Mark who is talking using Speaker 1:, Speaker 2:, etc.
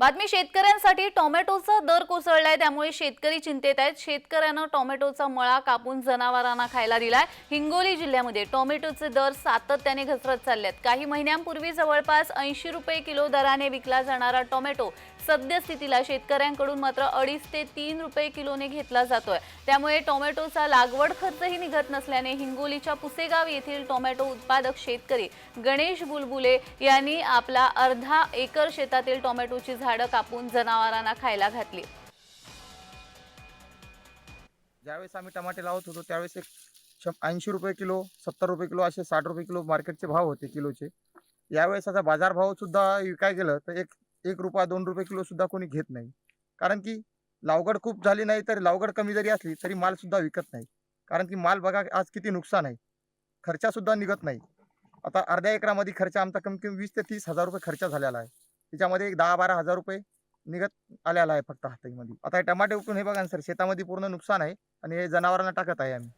Speaker 1: बातमी शेतकऱ्यांसाठी टोमॅटोचा दर कोसळलाय त्यामुळे शेतकरी चिंतेत आहेत. शेतकऱ्यानं टोमॅटोचा मळा कापून जनावरांना खायला दिलाय. हिंगोली जिल्ह्यामध्ये टोमॅटोचे दर सातत्याने घसरत चाललेत. काही महिन्यांपूर्वी जवळपास ऐंशी रुपये किलो दराने विकला जाणारा टोमॅटो सद्यस्थितीला शेतकऱ्यांकडून मात्र अडीच ते तीन रुपये किलोने घेतला जातोय. त्यामुळे टोमॅटोचा लागवड खर्चही निघत नसल्याने हिंगोलीच्या पुसेगाव येथील टोमॅटो उत्पादक शेतकरी गणेश बुलबुले यांनी आपला अर्धा एकर शेतातील टोमॅटोची झाडं कापून जनावरांना खायला घातली.
Speaker 2: ज्यावेळेस आम्ही टमाटे लावत होतो त्यावेळेस एक ऐंशी रुपये किलो सत्तर रुपये किलो असे साठ रुपये किलो मार्केटचे भाव होते किलोचे. यावेळेस आता बाजारभाव सुद्धा विकाय गेलं तर एक एक रुपया दोन रुपये किलो सुद्धा कोणी घेत नाही. कारण की लावगड खूप झाली नाही तर लावगड कमी जरी असली तरी माल सुद्धा विकत नाही. कारण की माल बघा आज किती नुकसान आहे. खर्चा सुद्धा निघत नाही. आता अर्ध्या एकरामध्ये खर्च आमचा कमी कमी वीस ते तीस हजार रुपये खर्च झालेला आहे. त्याच्यामध्ये एक दहा बारा हजार रुपये निघत आलेला आहे फक्त हातामध्ये आता हे टमाटे उपटून हे बघा ना सर शेतामध्ये पूर्ण नुकसान आहे आणि हे जनावरांना टाकत आहे आम्ही.